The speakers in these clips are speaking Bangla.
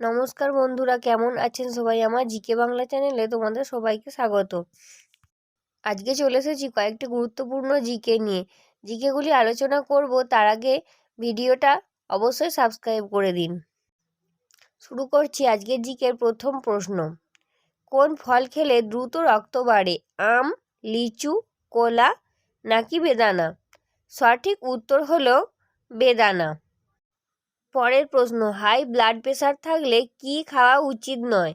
নমস্কার বন্ধুরা, কেমন আছেন সবাই? আমার জিকে বাংলা চ্যানেলে তোমাদের সবাইকে স্বাগত। আজকে চলে এসেছি কয়েকটি গুরুত্বপূর্ণ জিকে নিয়ে। জিকেগুলি আলোচনা করব, তার আগে ভিডিওটা অবশ্যই সাবস্ক্রাইব করে দিন। শুরু করছি আজকের জিকের প্রথম প্রশ্ন। কোন ফল খেলে দ্রুত রক্ত বাড়ে? আম, লিচু, কলা নাকি বেদানা? সঠিক উত্তর হলো বেদানা। পরের প্রশ্ন, হাই ব্লাড প্রেশার থাকলে কি খাওয়া উচিত নয়?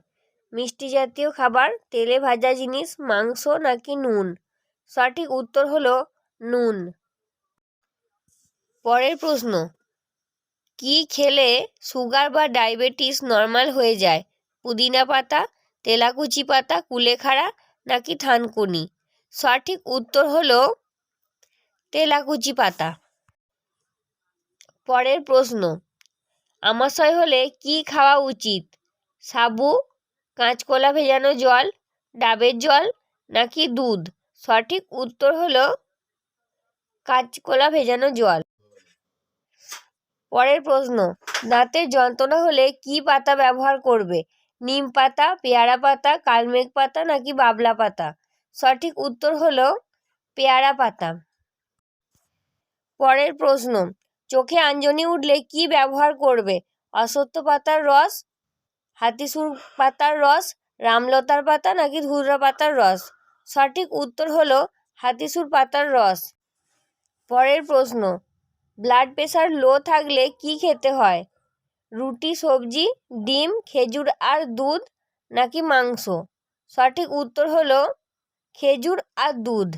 মিষ্টি জাতীয় খাবার, তেলে ভাজা জিনিস, মাংস নাকি নুন? সঠিক উত্তর হলো নুন। পরের প্রশ্ন, কি খেলে সুগার বা ডায়াবেটিস নর্মাল হয়ে যায়? পুদিনা পাতা, তেলাকুচি পাতা, কুলেখাড়া নাকি থানকুনি? সঠিক উত্তর হলো তেলাকুচি পাতা। পরের প্রশ্ন আমাশয় হলে কি খাওয়া উচিত? সাবু, কাঁচকলা ভেজানো জল, ডাবের জল নাকি দুধ? সঠিক উত্তর হলো কাঁচকলা ভেজানো জল। পরের প্রশ্ন, দাঁতের যন্ত্রণা হলে কি পাতা ব্যবহার করবে? নিম পাতা, পেয়ারা পাতা, কালমেঘ পাতা নাকি বাবলা পাতা? সঠিক উত্তর হলো পেয়ারা পাতা। পরের প্রশ্ন চোখে আঞ্জনি উঠলে কি ব্যবহার করবে? অশ্বত্থ পাতার রস? হাতিসুর পাতার রস? রামলতার পাতা নাকি ধুররা পাতার রস? সঠিক উত্তর হলো হাতিসুর পাতার রস। পরের প্রশ্ন ব্লাড প্রেশার লো থাকলে কি খেতে হয়? রুটি, সবজি, ডিম, খেজুর আর দুধ নাকি মাংস? সঠিক উত্তর হলো খেজুর আর দুধ।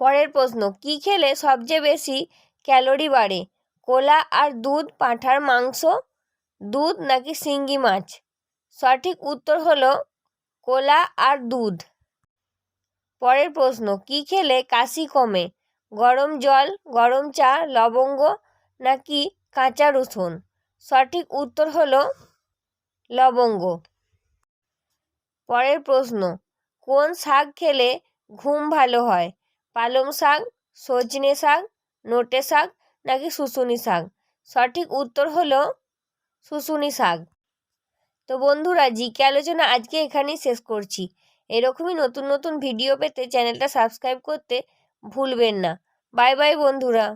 পরের প্রশ্ন, কি খেলে সবচেয়ে বেশি ক্যালোরি বাড়ে। কোলা আর দুধ, পাঁঠার মাংস, দুধ নাকি শিঙ্গি মাছ? সঠিক উত্তর হলো কোলা আর দুধ। পরের প্রশ্ন, কি খেলে কাশি কমে? গরম জল, গরম চা, লবঙ্গ নাকি কাঁচা রসুন? সঠিক উত্তর হলো লবঙ্গ। পরের প্রশ্ন, কোন শাক খেলে ঘুম ভালো হয়? পালং শাক, সজনে শাক নোটে শাক নাকি শুশুনি শাক? সঠিক উত্তর হলো শুশুনি শাক। তো বন্ধুরা, জিকে আলোচনা আজকে এখানেই শেষ করছি। এরকমই নতুন নতুন ভিডিও পেতে চ্যানেলটা সাবস্ক্রাইব করতে ভুলবেন না। বাই বাই বন্ধুরা।